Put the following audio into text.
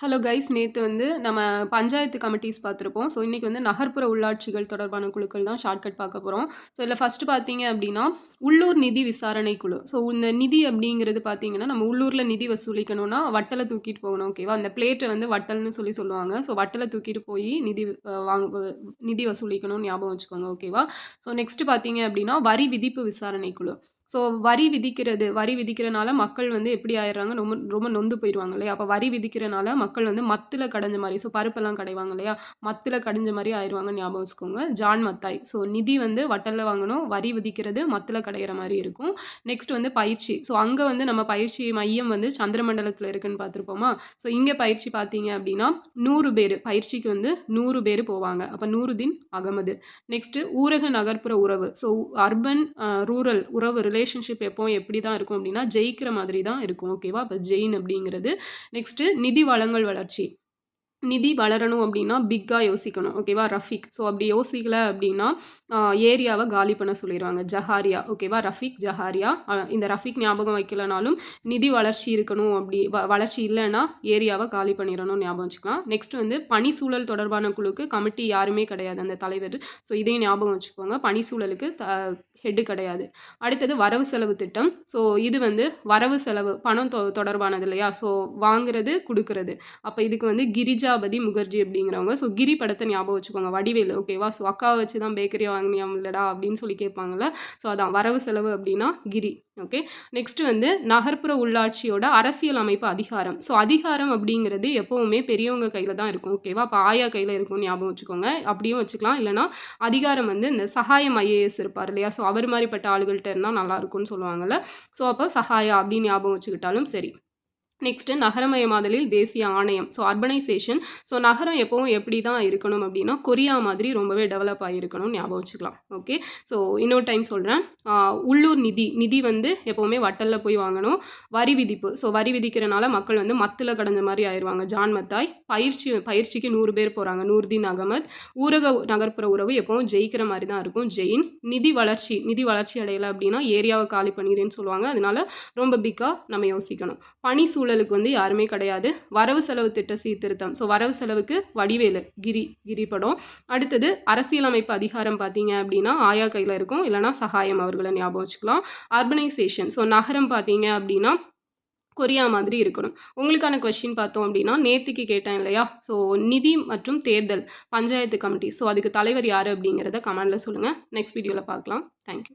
Hello guys நேற்று வந்து நம்ம பஞ்சாயத்து கமிட்டிஸ் பார்த்துருப்போம். ஸோ இன்றைக்கி வந்து நகர்ப்புற உள்ளாட்சிகள் தொடர்பான குழுக்கள் தான் ஷார்ட்கட் பார்க்க போகிறோம் ஸோ இதில் ஃபஸ்ட்டு பார்த்தீங்க அப்படின்னா உள்ளூர் நிதி விசாரணை குழு. ஸோ இந்த நிதி அப்படிங்கிறது பார்த்தீங்கன்னா நம்ம உள்ளூரில் நிதி வசூலிக்கணும்னா வட்டலை தூக்கிட்டு போகணும் ஓகேவா அந்த பிளேட்டை வந்து வட்டல்னு சொல்லி சொல்லுவாங்க. ஸோ வட்டலை தூக்கிட்டு போய் நிதி வாங்க நிதி வசூலிக்கணும்னு ஞாபகம் வச்சுக்கோங்க ஓகேவா ஸோ நெக்ஸ்ட்டு பார்த்தீங்க அப்படின்னா வரி விதிப்பு விசாரணை குழு. ஸோ வரி விதிக்கிறது வரி விதிக்கிறனால மக்கள் வந்து எப்படி ஆயிடுறாங்க? ரொம்ப ரொம்ப நொந்து போயிடுவாங்க இல்லையா? அப்போ வரி விதிக்கிறனால மக்கள் வந்து மத்தில் கடைஞ்ச மாதிரி ஸோ பருப்பெல்லாம் கடைவாங்க இல்லையா? மத்தில் கடைஞ்ச மாதிரி ஆயிடுவாங்க ஞாபகம் வச்சுக்கோங்க. ஜான் மத்தாய். ஸோ நிதி வந்து வட்டலில் வாங்கணும் வரி விதிக்கிறது மத்தில் கடைகிற மாதிரி இருக்கும். நெக்ஸ்ட் வந்து பயிற்சி. ஸோ அங்கே வந்து நம்ம பயிற்சி மையம் வந்து சந்திரமண்டலத்தில் இருக்குன்னு பார்த்துருப்போமா? ஸோ இங்கே பயிற்சி பார்த்தீங்க அப்படின்னா நூறு பேர் பயிற்சிக்கு வந்து நூறு பேர் போவாங்க. அப்போ நூறு தின் அகமது. நெக்ஸ்ட்டு ஊரக நகர்ப்புற உறவு. ஸோ அர்பன் ரூரல் உறவு ரிலேஷன்ஷிப் எப்போ எப்படி தான் இருக்கும் அப்படின்னா ஜெயிக்கிற மாதிரி தான் இருக்கும் ஓகேவா அப்போ ஜெயின் அப்படிங்கிறது. நெக்ஸ்ட்டு நிதி வளங்கள் வளர்ச்சி. நிதி வளரணும் அப்படின்னா பிக்காக யோசிக்கணும். ஓகேவா ரஃபிக். ஸோ அப்படி யோசிக்கல அப்படின்னா ஏரியாவை காலி பண்ண சொல்லிடுவாங்க ஜஹாரியா. ஓகேவா ரஃபிக் ஜஹாரியா. இந்த ரஃபிக் ஞாபகம் வைக்கலனாலும் நிதி வளர்ச்சி இருக்கணும் அப்படி வ வளர்ச்சி இல்லைன்னா ஏரியாவை காலி பண்ணிடணும் ஞாபகம் வச்சுக்கலாம். நெக்ஸ்ட் வந்து பனி சூழல் தொடர்பான குழுக்கு கமிட்டி யாருமே கிடையாது அந்த தலைவர். ஸோ இதையும் ஞாபகம் வச்சுக்கோங்க. பனி சூழலுக்கு த ஹெட்டு கிடையாது. அடுத்தது வரவு செலவு திட்டம். ஸோ இது வந்து வரவு செலவு பணம் தொ தொடர்பானது இல்லையா? ஸோ வாங்குறது கொடுக்கறது. அப்போ இதுக்கு வந்து கிரிஜா கிரிஜாபதி முகர்ஜி அப்படிங்கிறவங்க ஸோ கிரி படத்தை ஞாபகம் வச்சுக்கோங்க. வடிவேல் ஓகேவா ஸோ அக்காவை வச்சு தான் பேக்கரி வாங்கினியாம் இல்லடா அப்படின்னு சொல்லி கேட்பாங்கல்ல ஸோ அதான் வரவு செலவு அப்படின்னா கிரி ஓகே நெக்ஸ்ட் வந்து நகர்ப்புற உள்ளாட்சியோட அரசியல் அமைப்பு அதிகாரம். ஸோ அதிகாரம் அப்படிங்கிறது எப்போவுமே பெரியவங்க கையில் தான் இருக்கும் ஓகேவா இப்போ ஆயா கையில் இருக்கும் ஞாபகம் வச்சுக்கோங்க. அப்படியும் வச்சுக்கலாம் இல்லைனா அதிகாரம் வந்து இந்த சகாயம் ஐஏஎஸ் இருப்பார் இல்லையா ஸோ அவர் மாதிரிப்பட்ட ஆளுகள்கிட்ட இருந்தால் நல்லாயிருக்கும்னு சொல்லுவாங்கள்ல ஸோ அப்போ சகாயா அப்படின்னு ஞாபகம் வச்சுக்கிட்டாலும் சரி. நெக்ஸ்ட்டு நகரமயமாதலில் தேசிய ஆணையம். ஸோ அர்பனைசேஷன் ஸோ நகரம் எப்போவும் எப்படி தான் இருக்கணும் அப்படின்னா கொரியா மாதிரி ரொம்பவே டெவலப் ஆகிருக்கணும்னு ஞாபகம் வச்சுக்கலாம். ஓகே ஸோ இன்னொரு டைம் சொல்கிறேன் உள்ளூர் நிதி. நிதி வந்து எப்போவுமே வட்டலில் போய் வாங்கணும். வரி விதிப்பு. ஸோ வரி விதிக்கிறனால மக்கள் வந்து மத்தில் கடந்த மாதிரி ஆயிடுவாங்க ஜான் மத்தாய் பயிற்சி பயிற்சிக்கு நூறு பேர் போகிறாங்க நூர்தீன் அகமத். ஊரக நகர்ப்புற உறவு எப்போவும் ஜெயிக்கிற மாதிரி தான் இருக்கும். ஜெயின். நிதி வளர்ச்சி. நிதி வளர்ச்சி அடையலை அப்படின்னா ஏரியாவை காலி பண்ணிடுறேன்னு சொல்லுவாங்க. அதனால ரொம்ப பிக்காக நம்ம யோசிக்கணும். பனி சூழல் சூழலுக்கு வந்து யாருமே கிடையாது. வரவு செலவு திட்ட சீர்திருத்தம். ஸோ வரவு செலவுக்கு வடிவேலு கிரி கிரி படம் அடுத்தது அரசியலமைப்பு அதிகாரம் பார்த்தீங்க அப்படின்னா ஆயா கையில் இருக்கும். இல்லைனா சகாயம் அவர்களை ஞாபகம் வச்சுக்கலாம். அர்பனைசேஷன் ஸோ நகரம் பார்த்தீங்க அப்படின்னா கொரியா மாதிரி இருக்கணும். உங்களுக்கான கொஷின் பார்த்தோம் அப்படின்னா நேத்திக்கு கேட்டேன் இல்லையா? ஸோ நிதி மற்றும் தேர்தல் பஞ்சாயத்து கமிட்டி. ஸோ அதுக்கு தலைவர் யார் அப்படிங்கிறத கமெண்டில் சொல்லுங்கள் நெக்ஸ்ட் வீடியோவில் பார்க்கலாம். தேங்க்யூ